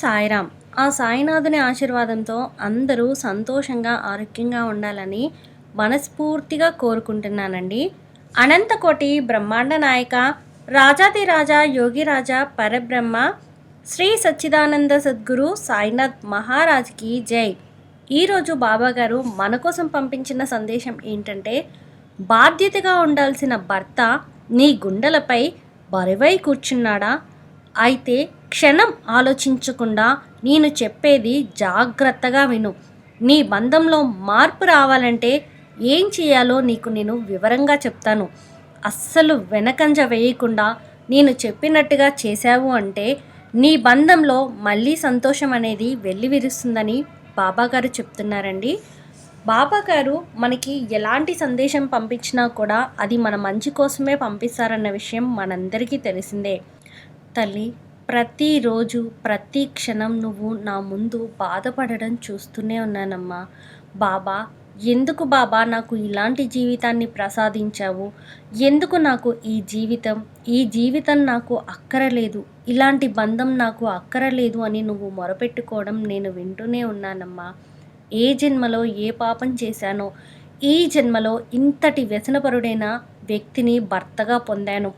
సాయిరామ్ ఆ సాయినాథుని ఆశీర్వాదంతో అందరూ సంతోషంగా ఆరోగ్యంగా ఉండాలని మనస్ఫూర్తిగా కోరుకుంటున్నానండి. అనంతకోటి బ్రహ్మాండ నాయక రాజాదిరాజా యోగిరాజా పరబ్రహ్మ శ్రీ సచ్చిదానంద సద్గురు సాయినాథ్ మహారాజ్కి జై. ఈరోజు బాబా గారు మన కోసం పంపించిన సందేశం ఏంటంటే బాధ్యతగా ఉండాల్సిన భర్త నీ గుండెలపై బరువై కూర్చున్నాడా? అయితే క్షణం ఆలోచించకుండా నేను చెప్పేది జాగ్రత్తగా విను. నీ బంధంలో మార్పు రావాలంటే ఏం చేయాలో నీకు నేను వివరంగా చెప్తాను. అస్సలు వెనకంజ వేయకుండా నేను చెప్పినట్టుగా చేశావు అంటే నీ బంధంలో మళ్ళీ సంతోషం అనేది వెల్లివిరుస్తుందని బాబాగారు చెప్తున్నారండి. బాబాగారు మనకి ఎలాంటి సందేశం పంపించినా కూడా అది మన మంచి కోసమే పంపిస్తారన్న విషయం మనందరికీ తెలిసిందే. తల్లి ప్రతిరోజు ప్రతి క్షణం నువ్వు నా ముందు బాధపడడం చూస్తూనే ఉన్నానమ్మా. బాబా ఎందుకు బాబా నాకు ఇలాంటి జీవితాన్ని ప్రసాదించావు? ఎందుకు నాకు ఈ జీవితం? ఈ జీవితం నాకు అక్కరలేదు. ఇలాంటి బంధం నాకు అక్కరలేదు అని నువ్వు మొరపెట్టుకోవడం నేను వింటూనే ఉన్నానమ్మా. ఏ జన్మలో ఏ పాపం చేశానో ఈ జన్మలో ఇంతటి వ్యసనపరుడైన వ్యక్తిని భర్తగా పొందాను.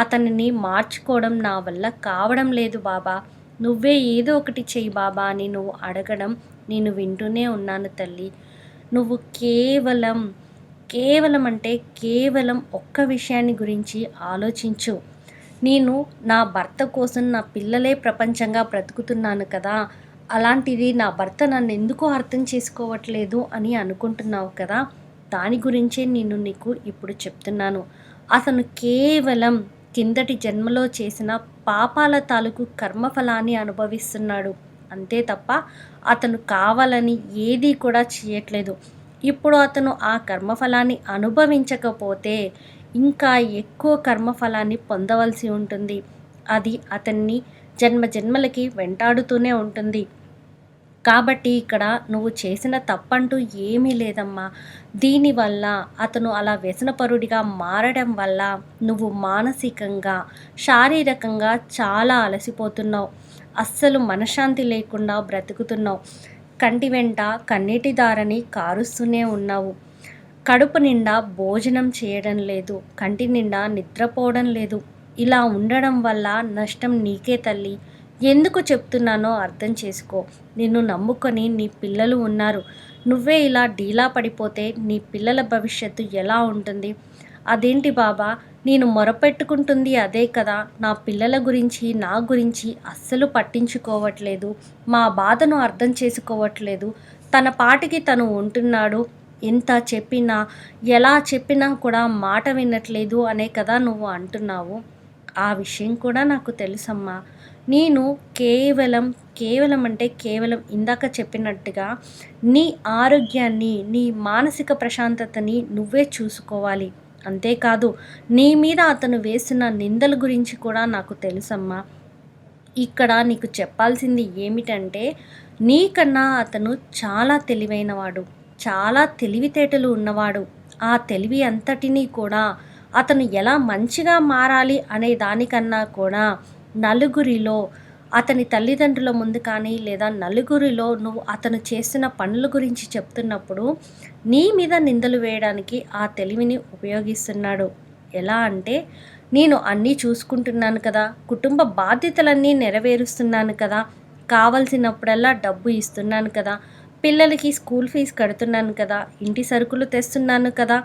అతనిని మార్చుకోవడం నా వల్ల కావడం లేదు బాబా. నువ్వే ఏదో ఒకటి చెయ్యి బాబా అని నువ్వు అడగడం నేను వింటూనే ఉన్నాను తల్లి. నువ్వు కేవలం కేవలం అంటే కేవలం ఒక్క విషయాన్ని గురించి ఆలోచించు. నేను నా భర్త కోసం నా పిల్లలే ప్రపంచంగా బ్రతుకుతున్నాను కదా. అలాంటిది నా భర్త నన్ను ఎందుకు అర్థం చేసుకోవట్లేదు అని అనుకుంటున్నావు కదా. దాని గురించే నేను నీకు ఇప్పుడు చెప్తున్నాను. అతను కేవలం కిందటి జన్మలో చేసిన పాపాల తాలూకు కర్మఫలాన్ని అనుభవిస్తున్నాడు. అంతే తప్ప అతను కావాలని ఏదీ కూడా చేయట్లేదు. ఇప్పుడు అతను ఆ కర్మఫలాన్ని అనుభవించకపోతే ఇంకా ఎక్కువ కర్మఫలాన్ని పొందవలసి ఉంటుంది. అది అతన్ని జన్మ జన్మలకి వెంటాడుతూనే ఉంటుంది. కాబట్టి ఇక్కడ నువ్వు చేసిన తప్పంటూ ఏమీ లేదమ్మా. దీనివల్ల అతను అలా వ్యసనపరుడిగా మారడం వల్ల నువ్వు మానసికంగా శారీరకంగా చాలా అలసిపోతున్నావు. అస్సలు మనశ్శాంతి లేకుండా బ్రతుకుతున్నావు. కంటి వెంట కన్నీటి దారని కారుస్తూనే ఉన్నావు. కడుపు నిండా భోజనం చేయడం లేదు. కంటి నిండా నిద్రపోవడం లేదు. ఇలా ఉండడం వల్ల నష్టం నీకే తల్లి. ఎందుకు చెప్తున్నానో అర్థం చేసుకో. నిన్ను నమ్ముకొని నీ పిల్లలు ఉన్నారు. నువ్వే ఇలా డీలా పడిపోతే నీ పిల్లల భవిష్యత్తు ఎలా ఉంటుంది? అదేంటి బాబా? నేను మొరపెట్టుకుంటుంది అదే కదా. నా పిల్లల గురించి నా గురించి అస్సలు పట్టించుకోవట్లేదు. మా బాధను అర్థం చేసుకోవట్లేదు. తన పాటికి తను ఉంటున్నాడు. ఎంత చెప్పినా ఎలా చెప్పినా కూడా మాట వినట్లేదు అనే కదా నువ్వు అంటున్నావు. ఆ విషయం కూడా నాకు తెలుసమ్మా. నేను కేవలం కేవలం అంటే కేవలం ఇందాక చెప్పినట్టుగా నీ ఆరోగ్యాన్ని నీ మానసిక ప్రశాంతతని నువ్వే చూసుకోవాలి. అంతేకాదు నీ మీద అతను వేసిన నిందల గురించి కూడా నాకు తెలుసమ్మా. ఇక్కడ నీకు చెప్పాల్సింది ఏమిటంటే నీకన్నా అతను చాలా తెలివైనవాడు చాలా తెలివితేటలు ఉన్నవాడు. ఆ తెలివి అంతటినీ కూడా అతను ఎలా మంచిగా మారాలి అనే దానికన్నా కూడా నలుగురిలో అతని తల్లిదండ్రుల ముందు కానీ లేదా నలుగురిలో నువ్వు అతను చేస్తున్న పనుల గురించి చెప్తున్నప్పుడు నీ మీద నిందలు వేయడానికి ఆ తెలివిని ఉపయోగిస్తున్నాడు. ఎలా అంటే నేను అన్నీ చూసుకుంటున్నాను కదా కుటుంబ బాధ్యతలన్నీ నెరవేరుస్తున్నాను కదా కావలసినప్పుడల్లా డబ్బు ఇస్తున్నాను కదా పిల్లలకి స్కూల్ ఫీజు కడుతున్నాను కదా ఇంటి సరుకులు తెస్తున్నాను కదా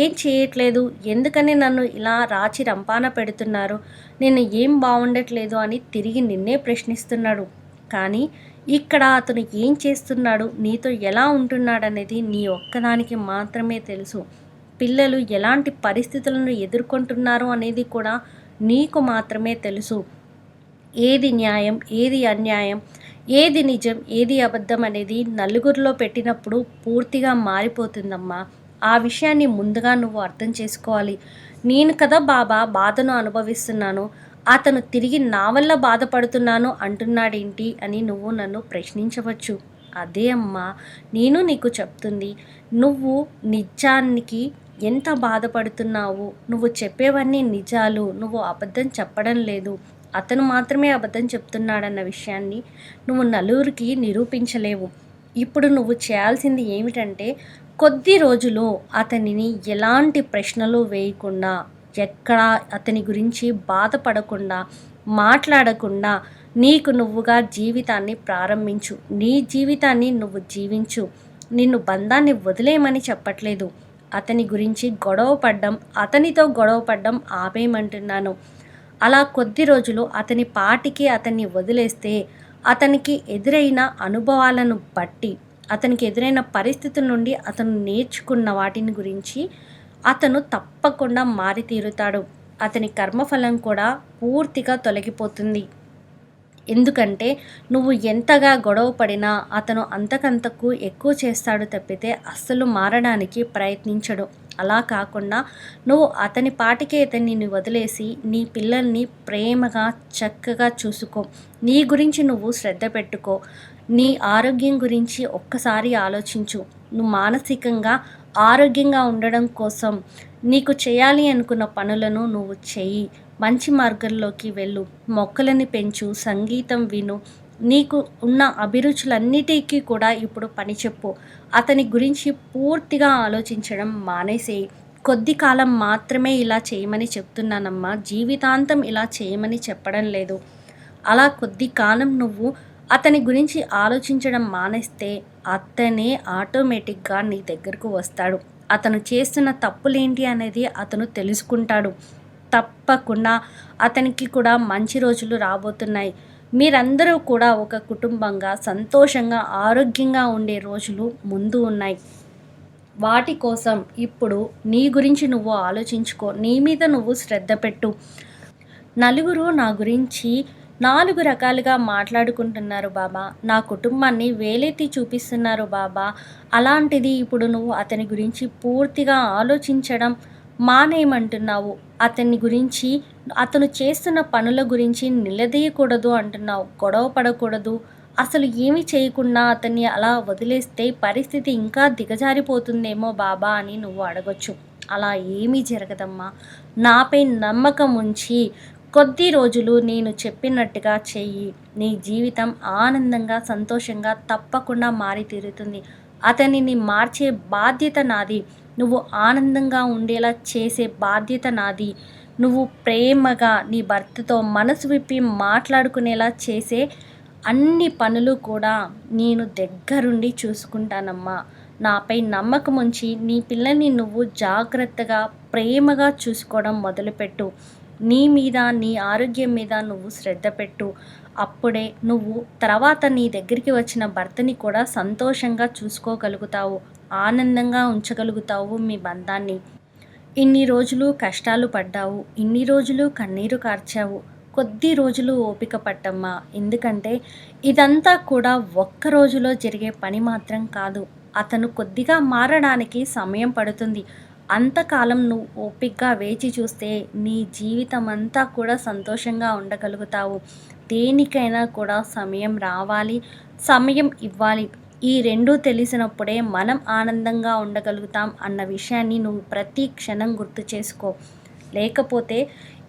ఏం చేయట్లేదు? ఎందుకని నన్ను ఇలా రాచి రంపాన పెడుతున్నారు? నేను ఏం బాగుండట్లేదు అని తిరిగి నిన్నే ప్రశ్నిస్తున్నాడు. కానీ ఇక్కడ అతను ఏం చేస్తున్నాడు? నీతో ఎలా ఉంటున్నాడనేది నీ ఒక్కదానికి మాత్రమే తెలుసు. పిల్లలు ఎలాంటి పరిస్థితులను ఎదుర్కొంటున్నారు అనేది కూడా నీకు మాత్రమే తెలుసు. ఏది న్యాయం ఏది అన్యాయం ఏది నిజం ఏది అబద్ధం అనేది నలుగురిలో పెట్టినప్పుడు పూర్తిగా మారిపోతుందమ్మా. ఆ విషయాన్ని ముందుగా నువ్వు అర్థం చేసుకోవాలి. నేను కదా బాబా బాధను అనుభవిస్తున్నాను. అతను తిరిగి నా వల్ల బాధపడుతున్నాను అంటున్నాడేంటి అని నువ్వు నన్ను ప్రశ్నించవచ్చు. అదే అమ్మా నేను నీకు చెప్తుంది. నువ్వు నిజానికి ఎంత బాధపడుతున్నావు? నువ్వు చెప్పేవన్నీ నిజాలు. నువ్వు అబద్ధం చెప్పడం లేదు. అతను మాత్రమే అబద్ధం చెప్తున్నాడన్న విషయాన్ని నువ్వు నలుగురికి నిరూపించలేవు. ఇప్పుడు నువ్వు చేయాల్సింది ఏమిటంటే కొద్ది రోజులు అతనిని ఎలాంటి ప్రశ్నలు వేయకుండా ఎక్కడ అతని గురించి బాధపడకుండా మాట్లాడకుండా నీకు నువ్వుగా జీవితాన్ని ప్రారంభించు. నీ జీవితాన్ని నువ్వు జీవించు. నిన్ను బంధాన్ని వదిలేయమని చెప్పట్లేదు. అతని గురించి గొడవ పడ్డం అతనితో గొడవ పడ్డం ఆపేయమంటున్నాను. అలా కొద్ది రోజులు అతని పాటికి అతన్ని వదిలేస్తే అతనికి ఎదురైన అనుభవాలను బట్టి అతనికి ఎదురైన పరిస్థితుల నుండి అతను నేర్చుకున్న వాటిని గురించి అతను తప్పకుండా మారి తీరుతాడు అతని కర్మఫలం కూడా పూర్తిగా తొలగిపోతుంది. ఎందుకంటే నువ్వు ఎంతగా గొడవ పడినా అతను అంతకంతకు ఎక్కువ చేస్తాడు తప్పితే అస్సలు మారడానికి ప్రయత్నించడు. అలా కాకుండా నువ్వు అతని పాటికే అతన్ని వదిలేసి నీ పిల్లల్ని ప్రేమగా చక్కగా చూసుకో. నీ గురించి నువ్వు శ్రద్ధ పెట్టుకో. నీ ఆరోగ్యం గురించి ఒక్కసారి ఆలోచించు. నువ్వు మానసికంగా ఆరోగ్యంగా ఉండడం కోసం నీకు చేయాలి అనుకున్న పనులను నువ్వు చెయ్యి మంచి మార్గంలోకి వెళ్ళు. మొక్కలని పెంచు సంగీతం విను. నీకు ఉన్న అభిరుచులన్నిటికీ కూడా ఇప్పుడు పని చెప్పు. అతని గురించి పూర్తిగా ఆలోచించడం మానేసేయి. కొద్ది కాలం మాత్రమే ఇలా చేయమని చెప్తున్నానమ్మా. జీవితాంతం ఇలా చేయమని చెప్పడం లేదు. అలా కొద్ది కాలం నువ్వు అతని గురించి ఆలోచించడం మానేస్తే అతనే ఆటోమేటిక్గా నీ దగ్గరకు వస్తాడు. అతను చేస్తున్న తప్పులేంటి అనేది అతను తెలుసుకుంటాడు. తప్పకుండా అతనికి కూడా మంచి రోజులు రాబోతున్నాయి. మీరందరూ కూడా ఒక కుటుంబంగా సంతోషంగా ఆరోగ్యంగా ఉండే రోజులు ముందు ఉన్నాయి. వాటి కోసం ఇప్పుడు నీ గురించి నువ్వు ఆలోచించుకో. నీ మీద నువ్వు శ్రద్ధ పెట్టు. నలుగురు నా గురించి నాలుగు రకాలుగా మాట్లాడుకుంటున్నారు బాబా. నా కుటుంబాన్ని వేలెత్తి చూపిస్తున్నారు బాబా. అలాంటిది ఇప్పుడు నువ్వు అతని గురించి పూర్తిగా ఆలోచించడం మానేయమంటున్నావు. అతని గురించి అతను చేస్తున్న పనుల గురించి నిలదీయకూడదు అంటున్నావు. గొడవ పడకూడదు. అసలు ఏమి చేయకుండా అతన్ని అలా వదిలేస్తే పరిస్థితి ఇంకా దిగజారిపోతుందేమో బాబా అని నువ్వు అడగొచ్చు. అలా ఏమీ జరగదమ్మా. నాపై నమ్మకం ఉంచి కొద్ది రోజులు నేను చెప్పినట్టుగా చెయ్యి. నీ జీవితం ఆనందంగా సంతోషంగా తప్పకుండా మారి తీరుతుంది అతనిని మార్చే బాధ్యత నాది. నువ్వు ఆనందంగా ఉండేలా చేసే బాధ్యత నాది. నువ్వు ప్రేమగా నీ భర్తతో మనసు విప్పి మాట్లాడుకునేలా చేసే అన్ని పనులు కూడా నేను దగ్గరుండి చూసుకుంటానమ్మా. నాపై నమ్మకం ఉంచి నీ పిల్లని నువ్వు జాగ్రత్తగా ప్రేమగా చూసుకోవడం మొదలుపెట్టు. నీ మీద నీ ఆరోగ్యం మీద నువ్వు శ్రద్ధ పెట్టు. అప్పుడే నువ్వు తర్వాత నీ దగ్గరికి వచ్చిన భర్తని కూడా సంతోషంగా చూసుకోగలుగుతావు. ఆనందంగా ఉంచగలుగుతావు మీ బంధాన్ని. ఇన్ని రోజులు కష్టాలు పడ్డావు. ఇన్ని రోజులు కన్నీరు కార్చావు. కొద్ది రోజులు ఓపిక పట్టమ్మా. ఎందుకంటే ఇదంతా కూడా ఒక్క రోజులో జరిగే పని మాత్రం కాదు. అతను కొద్దిగా మారడానికి సమయం పడుతుంది. అంతకాలం నువ్వు ఓపికగా వేచి చూస్తే నీ జీవితం అంతా కూడా సంతోషంగా ఉండగలుగుతావు. దేనికైనా కూడా సమయం రావాలి సమయం ఇవ్వాలి. ఈ రెండూ తెలిసినప్పుడే మనం ఆనందంగా ఉండగలుగుతాం అన్న విషయాన్ని నువ్వు ప్రతి క్షణం గుర్తు చేసుకో. లేకపోతే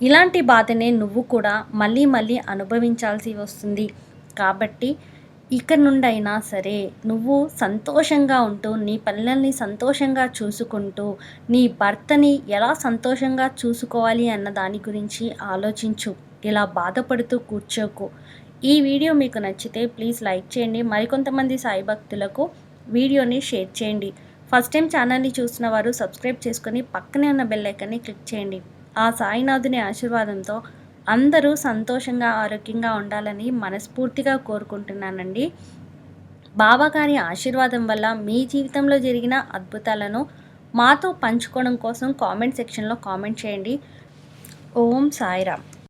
ఇలాంటి బాధనే నువ్వు కూడా మళ్ళీ మళ్ళీ అనుభవించాల్సి వస్తుంది. కాబట్టి ఇక నుండైనా సరే నువ్వు సంతోషంగా ఉంటూ నీ పిల్లల్ని సంతోషంగా చూసుకుంటూ నీ భర్తని ఎలా సంతోషంగా చూసుకోవాలి అన్న దాని గురించి ఆలోచించు. ఇలా బాధపడుతూ కూర్చోకు. ఈ వీడియో మీకు నచ్చితే ప్లీజ్ లైక్ చేయండి. మరికొంతమంది సాయి భక్తులకు వీడియోని షేర్ చేయండి. ఫస్ట్ టైం ఛానల్ని చూసిన వారు సబ్స్క్రైబ్ చేసుకొని పక్కనే ఉన్న బెల్ ఐకాన్ని క్లిక్ చేయండి. ఆ సాయినాథుని ఆశీర్వాదంతో అందరూ సంతోషంగా ఆరోగ్యంగా ఉండాలని మనస్ఫూర్తిగా కోరుకుంటున్నానండి. బావగారి ఆశీర్వాదం వల్ల మీ జీవితంలో జరిగిన అద్భుతాలను మాతో పంచుకోవడం కోసం కామెంట్ సెక్షన్లో కామెంట్ చేయండి. ఓం సాయిరామ్.